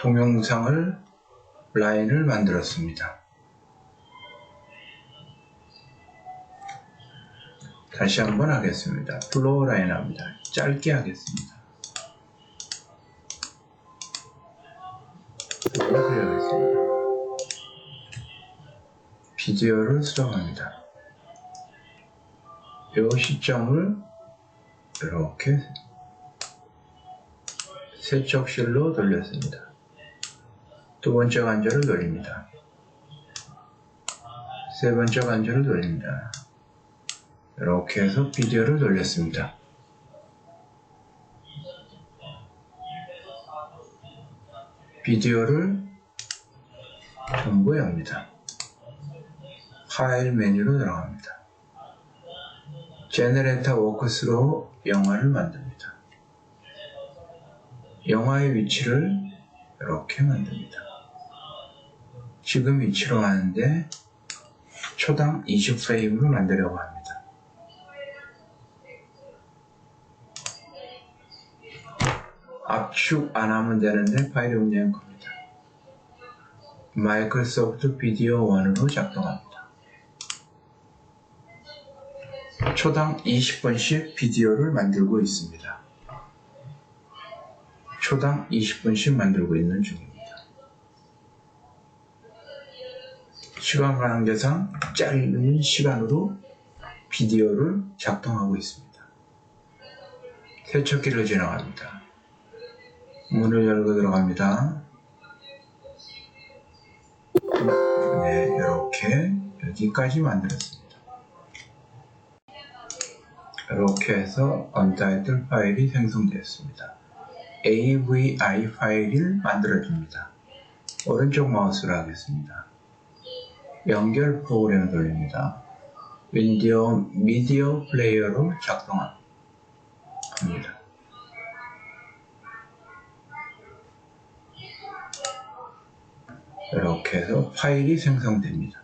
동영상을 라인을 만들었습니다. 다시 한번 하겠습니다. 플로우 라인 합니다. 짧게 하겠습니다. 그려야겠습니다. 비디오를 수정합니다. 이 시점을 이렇게 세척실로 돌렸습니다. 두 번째 관절을 돌립니다. 세 번째 관절을 돌립니다. 이렇게 해서 비디오를 돌렸습니다. 비디오를 정보합니다. 파일 메뉴로 들어갑니다. 제너레이터 워크스로 영화를 만듭니다. 영화의 위치를 이렇게 만듭니다. 지금 위치로 하는데 초당 20프레임으로 만들려고 합니다. 압축 안 하면 되는데 파일 용량 겁니다. 마이크로소프트 비디오 원으로 작동합니다. 초당 20분씩 비디오를 만들고 있습니다. 초당 20분씩 만들고 있는 중입니다. 시간 관계상 짧은 시간으로 비디오를 작동하고 있습니다. 세척기를 지나갑니다. 문을 열고 들어갑니다. 네, 이렇게 여기까지 만들었습니다. 이렇게 해서 언타이틀 파일이 생성되었습니다. AVI 파일을 만들어줍니다. 오른쪽 마우스로 하겠습니다. 연결 프로그램을 돌립니다. 윈디오 미디어 플레이어로 작동합니다. 이렇게 해서 파일이 생성됩니다.